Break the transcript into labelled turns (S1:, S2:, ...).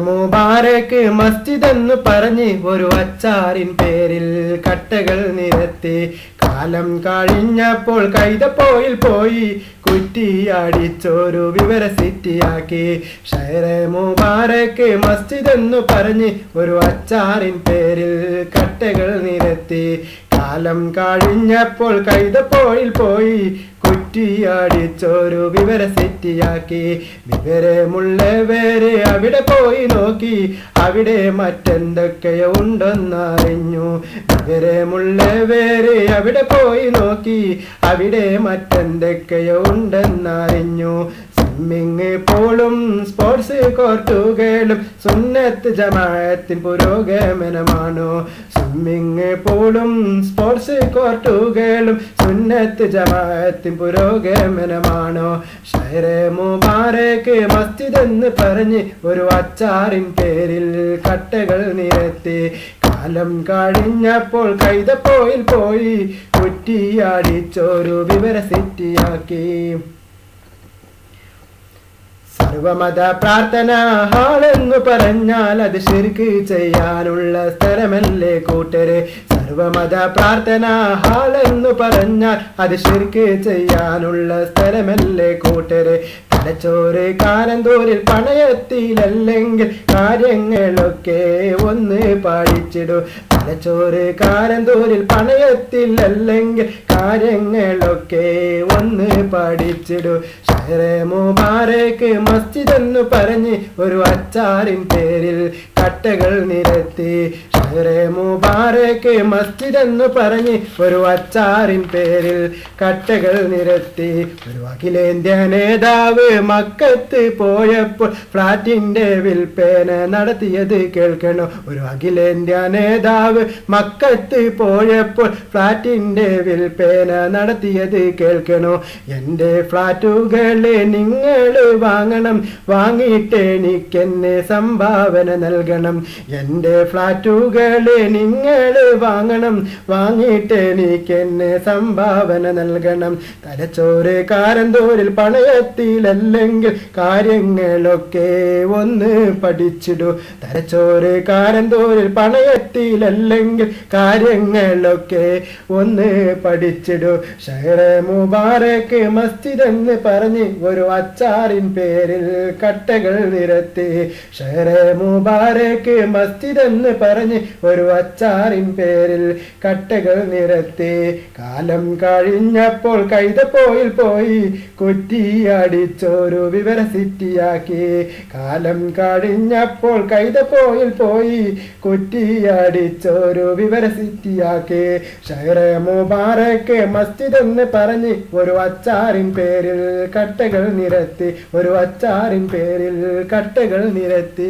S1: മുബാരക്ക് മസ്ജിദ് എന്ന് പറഞ്ഞ് ഒരു അച്ചാറിൻ പേരിൽ കട്ടകൾ നിരത്തി. കാലം കഴിഞ്ഞപ്പോൾ കൈതപ്പോയിൽ പോയി കുറ്റിയാടിച്ചൊരു വിവര സിറ്റിയാക്കി. ഷെയറെ മുബാരക്ക് മസ്ജിദ് എന്ന് പറഞ്ഞ് ഒരു അച്ചാറിൻ പേരിൽ കട്ടകൾ നിരത്തി. കാലം കഴിഞ്ഞപ്പോൾ കൈതപ്പോയിൽ പോയി കുറ്റിയടിച്ചൊരു വിവര സെറ്റിയാക്കി. വിവരമുള്ളവര് അവിടെ പോയി നോക്കി. അവിടെ മറ്റെന്തൊക്കെയോ ഉണ്ടെന്നറിഞ്ഞു. വിവരമുള്ളവര് അവിടെ പോയി നോക്കി. അവിടെ മറ്റെന്തൊക്കെയോ ഉണ്ടെന്നറിഞ്ഞു. സ്വിമ്മിങ് പോളും സ്പോർട്സ് കോർട്ടുകളും സുന്നത്ത് ജമായത്തിൻ പുരോഗമനമാണോ. സ്വിമ്മിങ് പോളും സ്പോർട്സ് കോർട്ടുകളും സുന്നത്ത് ജമായത്തിൻ പുരോഗമനമാണോ. ഷെറെ മുബാരക്ക് മസ്ജിദ് എന്ന് പറഞ്ഞ് ഒരു അച്ചാറിൻ പേരിൽ കട്ടകൾ നിരത്തി. കാലം കഴിഞ്ഞപ്പോൾ കൈതപ്പോയിൽ പോയി കുറ്റിയാടിച്ചൊരു വിവര സെറ്റിയാക്കി. സർവമത പ്രാർത്ഥന ഹാളെന്നു പറഞ്ഞാൽ അത് ശരിക്ക് ചെയ്യാനുള്ള സ്ഥലമല്ലേ കൂട്ടരെ? സർവമത പ്രാർത്ഥന ഹാളെന്നു പറഞ്ഞാൽ അത് ശരിക്ക് ചെയ്യാനുള്ള സ്ഥലമല്ലേ കൂട്ടരെ? തലച്ചോറ് കാരന്തൂരിൽ പണയത്തിലല്ലെങ്കിൽ കാര്യങ്ങളൊക്കെ ഒന്ന് പാടിച്ചിടൂ തലച്ചോറ് കാരന്തൂരിൽ പണയത്തിലല്ലെങ്കിൽ കാര്യങ്ങളൊക്കെ ഒന്ന് പഠിച്ചിടൂ മുബാരക്ക് മസ്ജിദ് എന്ന് പറഞ്ഞ് ഒരു അച്ചാറിൻ പേരിൽ കട്ടകൾ നിരത്തി. മുബാരക്ക് മസ്ജിദ് എന്ന് പറഞ്ഞ് ഒരു അച്ചാറിൻ പേരിൽ കട്ടകൾ നിരത്തി. ഒരു അഖിലേന്ത്യാ നേതാവ് മക്കത്ത് പോയപ്പോൾ ഫ്ലാറ്റിന്റെ വിൽപ്പന നടത്തിയത് കേൾക്കണം. ഒരു അഖിലേന്ത്യാ നേതാവ് മക്കത്ത് പോയപ്പോൾ ഫ്ലാറ്റിന്റെ വിൽപ്പന നടത്തിയത് കേൾക്കണോ. എന്റെ ഫ്ലാറ്റുകൾ നിങ്ങൾ വാങ്ങണം. വാങ്ങിയിട്ട് എനിക്കെന്നെ സംഭാവന നൽകണം. എന്റെ ഫ്ലാറ്റുകളെ നിങ്ങൾ വാങ്ങണം. വാങ്ങിയിട്ട് എനിക്കെന്നെ സംഭാവന നൽകണം. തലച്ചോറ് കാരന്തോരിൽ പണയത്തിലല്ലെങ്കിൽ കാര്യങ്ങളൊക്കെ ഒന്ന് പഠിച്ചിടൂ. തലച്ചോറ് കാരന്തോരിൽ പണയത്തിലല്ലെങ്കിൽ കാര്യങ്ങളൊക്കെ ഒന്ന് പഠിച്ചിടൂ. ഷെറെ മുബാറക്ക് മസ്ജിദ് എന്ന് പറഞ്ഞ് ഒരു അച്ചാറിൻ പേരിൽ കട്ടകൾ നിരത്തി ഷെറെ മുബാരക്ക് മസ്ജിദെന്ന് പറഞ്ഞ് ഒരു അച്ചാറിൻ പേരിൽ കട്ടകൾ നിരത്തി കാലം കഴിഞ്ഞപ്പോൾ കൈതപ്പോയിൽ പോയി കുറ്റിയടിച്ചൊരു വിവര സിറ്റിയാക്കി കാലം കഴിഞ്ഞപ്പോൾ കൈതപ്പോയിൽ പോയി കുറ്റിയടിച്ചൊരു വിവര സിറ്റിയാക്കി ഷെറെ മുബാരക്ക് മസ്ജിദെന്ന് പറഞ്ഞ് ഒരു അച്ചാറിൻ പേരിൽ കട്ടകൾ നിരത്തി ഒരു അച്ചാറിൻ പേരിൽ കട്ടകൾ നിരത്തി.